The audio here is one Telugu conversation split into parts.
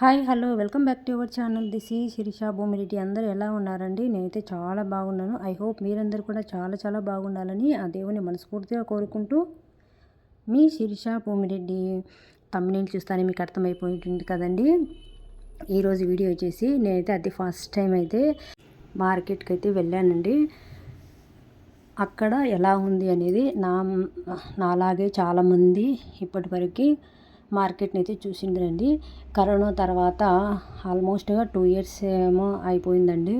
Hi hello welcome back to our channel. This ఈ శిరీష భూమిరెడ్డి. అందరూ ఎలా ఉన్నారండి? నేనైతే చాలా బాగున్నాను. ఐ హోప్ మీరందరూ కూడా చాలా చాలా బాగుండాలని ఆ దేవుని మనస్ఫూర్తిగా కోరుకుంటూ మీ శిరీష భూమిరెడ్డి తమ్మినేలు చూస్తానే మీకు అర్థమైపోయింది కదండి. ఈరోజు వీడియో వచ్చేసి నేనైతే అది ఫస్ట్ టైం అయితే మార్కెట్కి అయితే వెళ్ళానండి. అక్కడ ఎలా ఉంది అనేది నా నాలాగే చాలామంది ఇప్పటివరకు మార్కెట్ని అయితే చూసిండ్రండి. కరోనా తర్వాత ఆల్మోస్ట్గా టూ ఇయర్స్ ఏమో అయిపోయిందండి.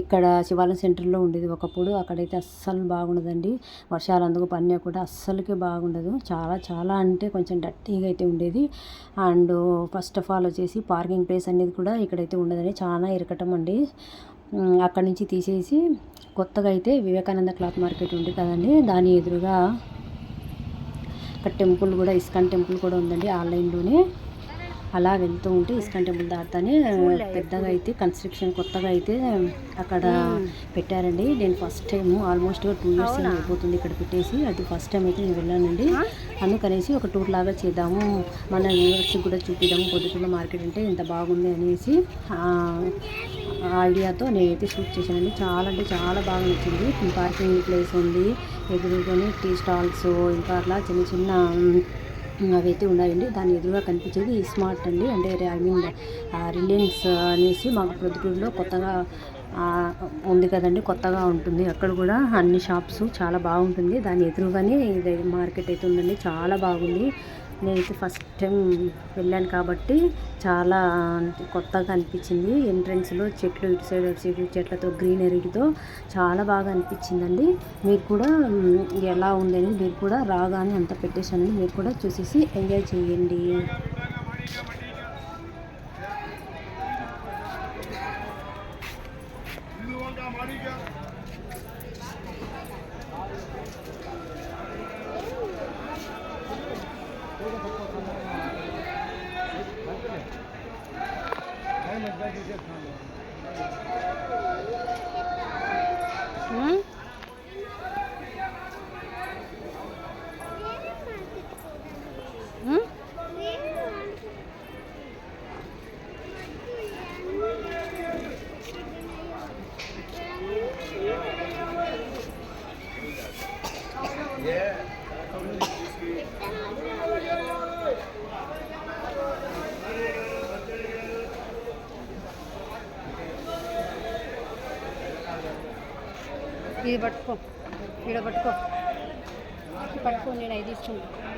ఇక్కడ శివాలయం సెంటర్లో ఉండేది ఒకప్పుడు. అక్కడైతే అస్సలు బాగుండదండి. వర్షాలు అందుకు పని కూడా అస్సలకి బాగుండదు. చాలా చాలా అంటే కొంచెం డట్టీగా అయితే ఉండేది. అండ్ ఫస్ట్ ఆఫ్ ఆల్ వచ్చేసి పార్కింగ్ ప్లేస్ అనేది కూడా ఇక్కడైతే ఉండదండి. చాలా ఇరకటం అండి. అక్కడి నుంచి తీసేసి కొత్తగా అయితే వివేకానంద క్లాత్ మార్కెట్ ఉంది కదండి. దాని ఎదురుగా అక్కడ టెంపుల్ కూడా ఇస్కాన్ టెంపుల్ కూడా ఉందండి ఆన్లైన్లోనే అలా వెళ్తూ ఉంటే ఇస్కాన్ టెంపుల్ దాటానే పెద్దగా అయితే కన్స్ట్రక్షన్ కొత్తగా అయితే అక్కడ పెట్టారండి. నేను first time almost two years అయిపోతుంది ఇక్కడ పెట్టేసి. అది ఫస్ట్ టైం అయితే నేను వెళ్ళానండి. అందుకనేసి ఒక టూర్ లాగా చేద్దాము మన వ్యూవర్స్కి కూడా చూపిద్దాము పొద్దుటూళ్ళ మార్కెట్ అంటే ఇంత బాగుంది అనేసి ఐడియాతో నేనైతే షూట్ చేశానండి. చాలా అంటే చాలా బాగా నచ్చింది. పార్కింగ్ ప్లేస్ ఉంది. ఎదురుకొని టీ స్టాల్స్ ఇంకా అట్లా చిన్న చిన్న అవైతే ఉన్నాయండి. దాని ఎదురుగా కనిపించేది స్మార్ట్ అండి. అంటే ఐ మీన్ రిలయన్స్ అనేసి మాకు ప్రొద్దుటూరులో కొత్తగా ఉంది కదండి. కొత్తగా ఉంటుంది. అక్కడ కూడా అన్ని షాప్స్ చాలా బాగుంటుంది. దాని ఎదురుగానే ఇది మార్కెట్ అయితే ఉందండి. చాలా బాగుంది. నేనైతే ఫస్ట్ టైం వెళ్ళాను కాబట్టి చాలా కొత్తగా అనిపించింది. ఎంట్రన్స్లో చెట్లు ఇటు సైడ్ అటు సైడ్ చెట్లతో గ్రీనరీతో చాలా బాగా అనిపించిందండి. మీరు కూడా ఎలా ఉందని మీరు కూడా రాగానే అంత పెట్టేశానండి. మీరు కూడా చూసేసి ఎంజాయ్ చేయండి. हम्म ఇది పట్టుకో. ఇక్కడ పట్టుకో. పట్టుకో నేను అవి తీసుకుంటాను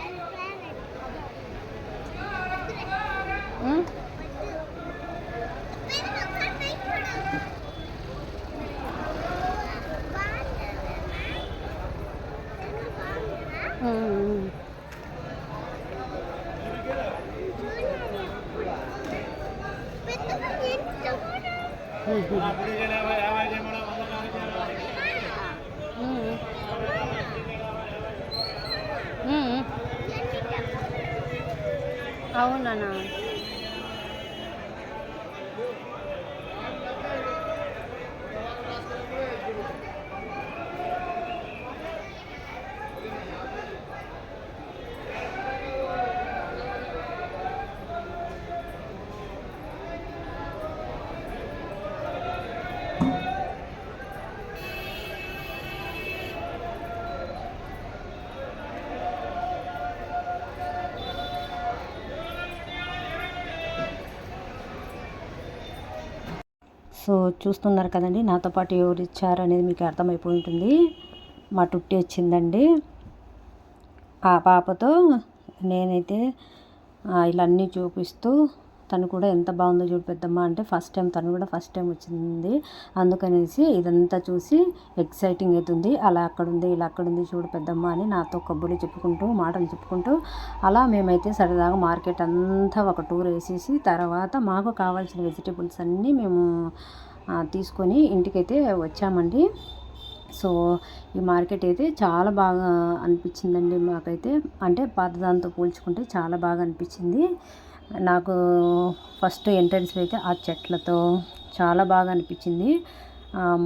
అవునా సో చూస్తున్నారు కదండి నాతో పాటు ఎవరు ఇచ్చారు అనేది మీకు అర్థమైపోయి ఉంటుంది. మా టుట్టి వచ్చిందండి. ఆ పాపతో నేనైతే ఇలా అన్నీ చూపిస్తూ తను కూడా ఎంత బాగుందో చూడు పెద్దమ్మ అంటే ఫస్ట్ టైం తను కూడా ఫస్ట్ టైం వచ్చింది. అందుకనేసి ఇదంతా చూసి ఎక్సైటింగ్ అవుతుంది. అలా అక్కడ ఉంది ఇలా అక్కడ ఉంది చూడు పెద్దమ్మ అని నాతో కబుర్లు చెప్పుకుంటూ మాటలు చెప్పుకుంటూ అలా మేమైతే సరదాగా మార్కెట్ అంతా ఒక టూర్ వేసేసి తర్వాత మాకు కావాల్సిన వెజిటేబుల్స్ అన్నీ మేము తీసుకొని ఇంటికైతే వచ్చామండి. సో ఈ మార్కెట్ అయితే చాలా బాగా అనిపించిందండి మాకైతే. అంటే పాత దాంతో పోల్చుకుంటే చాలా బాగా అనిపించింది. నాకు ఫస్ట్ ఎంట్రన్స్ అయితే ఆ చెట్లతో చాలా బాగా అనిపించింది.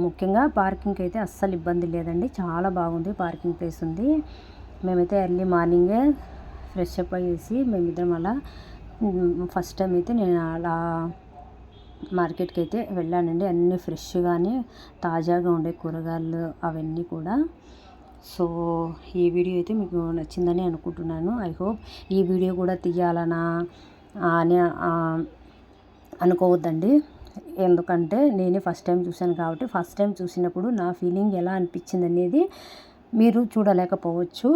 ముఖ్యంగా పార్కింగ్కి అయితే అస్సలు ఇబ్బంది లేదండి. చాలా బాగుంది పార్కింగ్ ప్లేస్ ఉంది. మేమైతే ఎర్లీ మార్నింగే ఫ్రెష్ అప్ అయ్యేసి మేమిద్దరం అలా ఫస్ట్ టైం అయితే నేను అలా మార్కెట్కి అయితే వెళ్ళానండి. అన్నీ ఫ్రెష్గానే తాజాగా ఉండే కూరగాయలు అవన్నీ కూడా. సో ఈ వీడియో అయితే మీకు నచ్చిందని అనుకుంటున్నాను. ఐ హోప్ ఈ వీడియో కూడా తీయాలనా? అని అనుకోవద్దండి. ఎందుకంటే నేనే ఫస్ట్ టైం చూశాను కాబట్టి ఫస్ట్ టైం చూసినప్పుడు నా ఫీలింగ్ ఎలా అనిపించింది అనేది మీరు చూడలేకపోవచ్చు.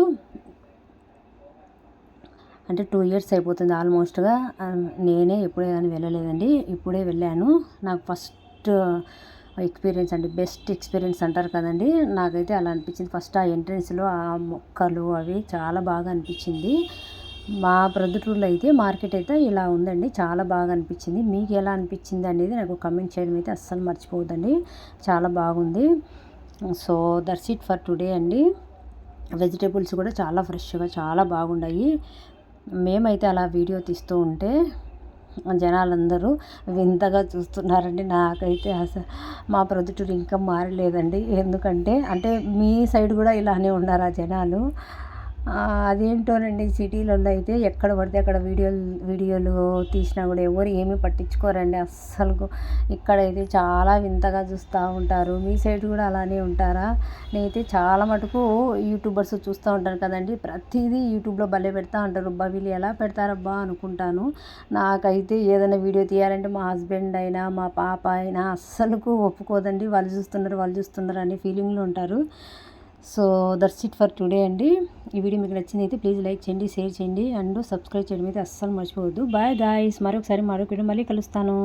అంటే టూ ఇయర్స్ అయిపోతుంది ఆల్మోస్ట్గా. నేనే ఎప్పుడే కానీ వెళ్ళలేదండి. ఇప్పుడే వెళ్ళాను. నాకు ఫస్ట్ ఎక్స్పీరియన్స్ అండి బెస్ట్ ఎక్స్పీరియన్స్ అంటారు కదండి. నాకైతే అలా అనిపించింది. ఫస్ట్ ఆ ఎంట్రెన్స్లో ఆ మొక్కలు అవి చాలా బాగా అనిపించింది. మా ప్రొద్దుటూరులో అయితే మార్కెట్ అయితే ఇలా ఉందండి. చాలా బాగా అనిపించింది. మీకు ఎలా అనిపించింది అనేది నాకు కమెంట్ చేయడం అయితే అస్సలు మర్చిపోవద్దండి. చాలా బాగుంది. So that's it for today అండి. వెజిటేబుల్స్ కూడా చాలా ఫ్రెష్గా చాలా బాగున్నాయి మేమైతే అలా వీడియో తీస్తూ ఉంటే జనాలందరూ వింతగా చూస్తున్నారండి. నాకైతే అసలు మా ప్రొద్దుటూరు ఇంకా మారలేదండి. ఎందుకంటే అంటే మీ సైడ్ కూడా ఇలానే ఉన్నారా జనాలు? అదేంటోనండి సిటీలలో అయితే ఎక్కడ పడితే అక్కడ వీడియోలు వీడియోలు తీసినా కూడా ఎవరు ఏమీ పట్టించుకోరండి అస్సలు. ఇక్కడైతే చాలా వింతగా చూస్తూ ఉంటారు. మీ సైడ్ కూడా అలానే ఉంటారా? నేనైతే చాలా మటుకు యూట్యూబర్స్ చూస్తూ ఉంటాను కదండి. ప్రతిదీ యూట్యూబ్లో భలే పెడతా ఉంటారు. అబ్బా వీళ్ళు ఎలా పెడతారబ్బా అనుకుంటాను. నాకైతే ఏదైనా వీడియో తీయాలంటే మా హస్బెండ్ అయినా మా పాప అయినా అస్సలుకు ఒప్పుకోదండి. వాళ్ళు చూస్తున్నారు వాళ్ళు చూస్తున్నారు అనే ఫీలింగ్లో ఉంటారు. So that's it for today అండి. ఈ వీడియో మీకు నచ్చింది అయితే ప్లీజ్ లైక్ చేయండి షేర్ చేయండి. అండ్ సబ్స్క్రైబ్ చేయడం అయితే అస్సలు మర్చిపోవద్దు. Bye guys. మరొకసారి మరొక వీడియో మళ్ళీ కలుస్తాను.